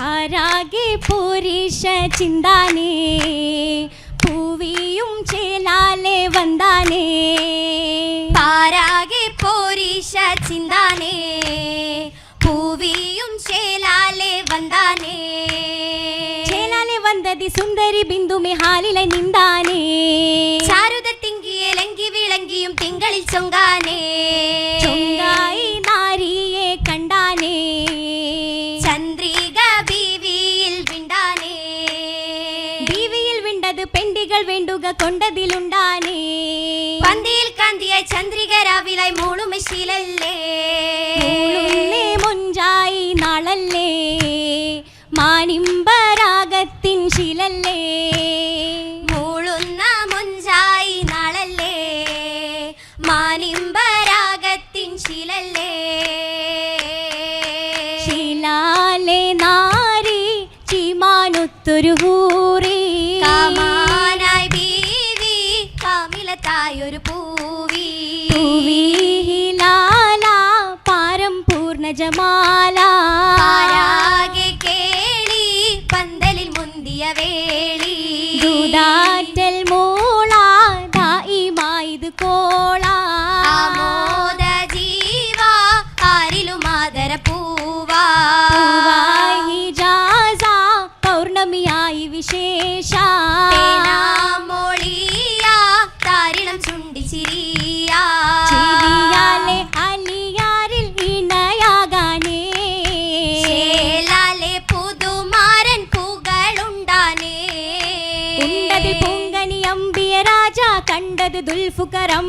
ആരാകെ പുരുഷ ചിന്താനേ പൂവിയും ചേലാലെ വന്താനേ. പാരാകെ പുരുഷ ചിന്താനേ പൂവിയും ചേലാലെ വന്താനേ. ചേലാലെ വന്തതി സുന്ദരി ബിന്ദുമെ ഹാലിലെ നിന്താനേ ചാരുത തിങ്കിയെ ലങ്കി വിളങ്കിയും തിങ്കളിൽ ചൊങ്കാനേ. വേണ്ടുക കൊണ്ടതിലുണ്ടാനേ പന്തിയിൽ കാന്തിയായി ചന്ദ്രിക രാവിലായി മൂളുന്നേ മുഞ്ചായി നാളല്ലേ. മാനിമ്പരാഗത്തിൻ ശിലല്ലേ. മൂളുന്ന മുഞ്ചായി നാളല്ലേ. മാനിമ്പരാഗത്തിൻ ശീലല്ലേ. ശിലാലെ നാരി ചിമാനുത്തൊരു ഹൂറി കാമാനായി കാമിലത്തായൊരു പൂവി പൂവിഹിലാല പാരം പൂർണ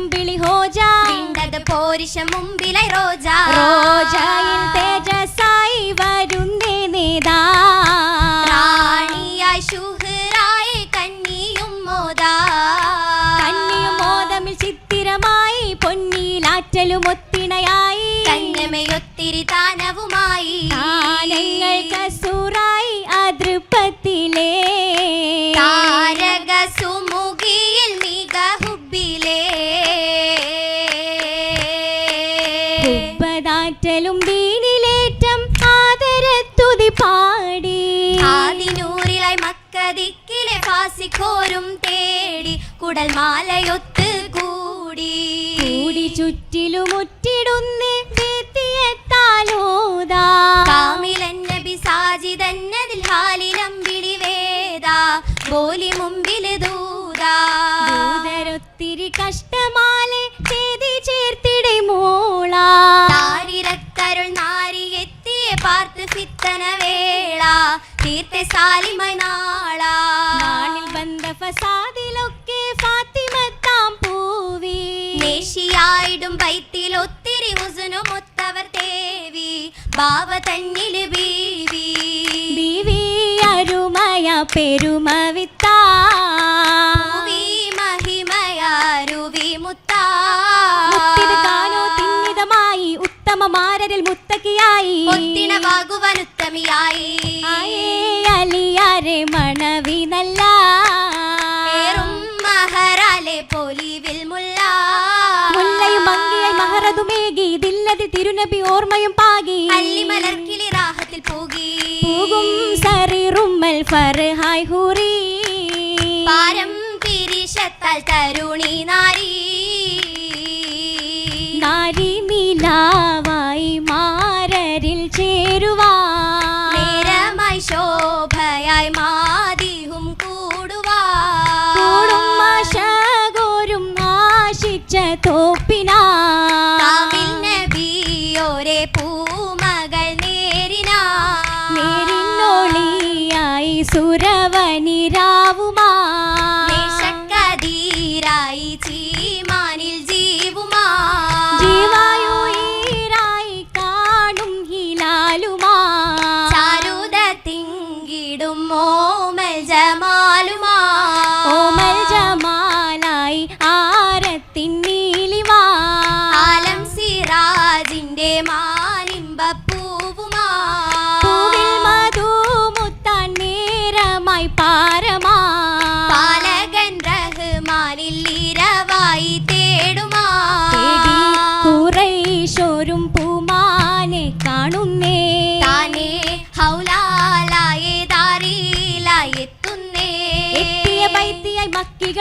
ദുൽഫുകറമ്പിളി ഹോജ. പോരിഷ പോരിശ മുമ്പിലെ റോജ. റോജയിൽ തേജസായി വരുന്നേ നേതാ. റാണിയായി ശുഹ്റായി കന്നിയും മോദാ. കന്നിയും മോദമിൽ ചിത്തിരമായി പൊന്നിയിലാറ്റലും ഒത്തിണയായി. കന്യമയൊത്തിരി താനവുമായി. താനങ്ങൾ കസൂറായി അതൃപ്പത്തിലേ. ഉപ്പതാറ്റലും ദീനിലേറ്റം ആദരത്തുതി പാടി. ആദിനൂറിലായി മക്കതിക്കിലെ ഫാസിക്കോരും തേടി കുടൽ മാലയൊത്ത് കൂടി. കൂടി ചുറ്റിലുമുറ്റിടുന്നേ വേത്തിയെത്താലോതാ കാമിലൻ നബി സാജിതന്നതിൽ ഹാലിലമ്പിളി വേദ ബോലി മുമ്പിൽ ദൂതാ. ദൂതരൊത്തിരി കഷ്ടമാലെ പാർത്ത് ഫിത്തന വേള തീർത്തെ സാലിമ നാള. നാളിൽ വന്ന ഫസാദിലൊക്കെ ഫാത്തിമത്താം പൂവി. നേശിയായിടും ബൈത്തിൽ ഒത്തിരി ഉസുനും ഒത്തവർ തേവി. ബാവ തന്നിൽ ബീവി. ബീവി അരുമയ പെരുമ ഉത്തമമാരരിൽ മുത്തക്കിയായി അലിയാരെ മണവി നല്ല. ഏറും മഹറാലെ പൊലിവിൽ മുല്ല. മുല്ലയും മങ്കിയായി മഹറതുമേകി ദില്ലതി തിരുനബി ഓർമ്മയും പാകി. റാഹത്തിൽ പോകി. ഫർഹായ് ഹൂറി. പാരം പിരിശത്താൽ തരുണി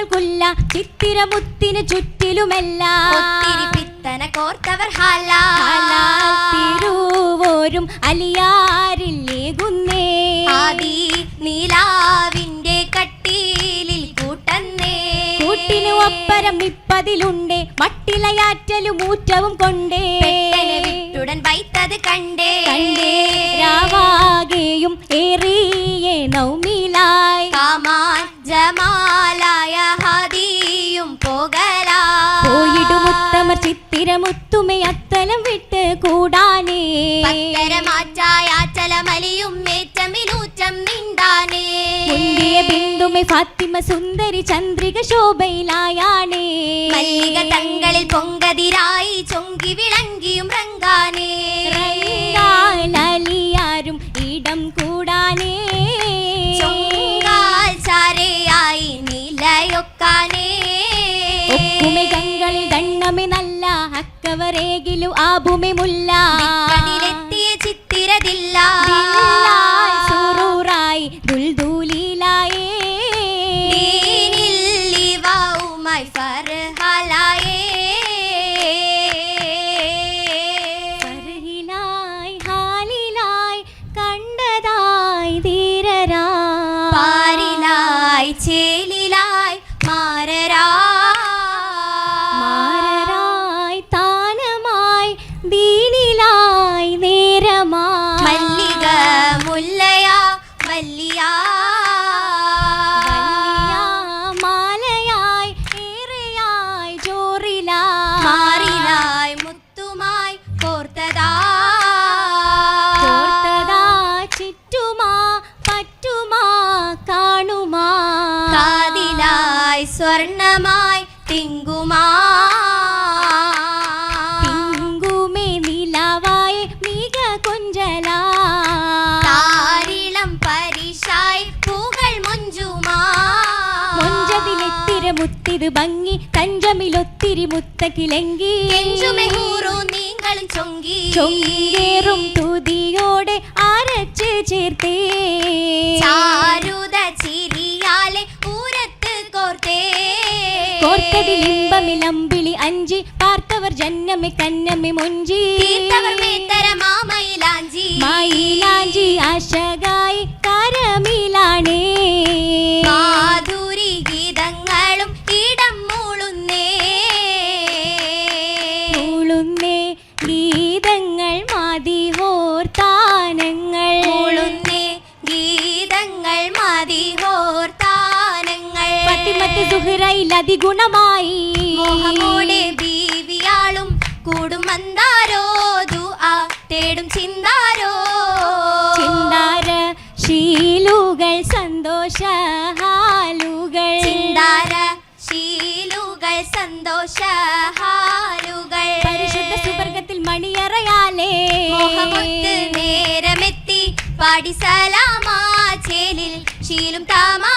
സഖികൾക്കുല്ല ചിത്തിരമുത്തിന് ചുറ്റിലുമെല്ലാം. പിത്തന കോർത്തവർ തിരുവോരും അലിയാരില്ലേകുന്നേ ആദി നീലാവിന്റെ കട്ടിലിൽ കൂട്ടന്നേ. കൂട്ടിന് ഒപ്പരം ഇപ്പതിലുണ്ടേ. മട്ടിലയാറ്റലും ഊറ്റവും കൊണ്ടേ. വിട്ടുടൻ വൈത്തത് കണ്ടേ. കണ്ടേ. പോയിടുമുത്തമർ അത്തലം വിട്ട് കൂടാനേ. നിണ്ടാനേ മുന്തിയ ബിന്ദുമേ ഫാത്തിമ സുന്ദരി ചന്ദ്രിക ശോഭയിലായാണേ. മല്ലിക തങ്ങളിൽ പൊങ്കതിരായി ചൊങ്കി വിളങ്കിയും റങ്കാനേ ഭൂമി മുല്ല. മുത്തിത് ഭംഗി തഞ്ചമിലൊത്തിരി മുത്തക്കിലെങ്കി നീങ്ങളും ചൊങ്കി. ചൊങ്കേറും തുതിയോടെ അരച്ച് ചേർത്തേ. ചാരുത ചിരിയാലെ ഊരത്ത് കോർത്തേ. കോർത്തതിലിമ്പമിലമ്പിളി അഞ്ചി പാർത്തവർ ജന്നമി കന്നമി മുഞ്ചി. തീർത്തവർ അതിഗുണമായി മോഹമോടെ ബീവിയാളും കൂടും മന്ദാരോ ദുആ തേടും ചിന്താരോ. ചിന്താര ശീലുകൾ സന്തോഷഹാലുകൾ. ചിന്താര ശീലുകൾ സന്തോഷഹാലുകൾ. പരിശുദ്ധ സുവർഗത്തിൽ മണിയറയാലേ. നേരമെത്തി പാടി സലാമാ. ചേലിൽ ശീലും സലാമാ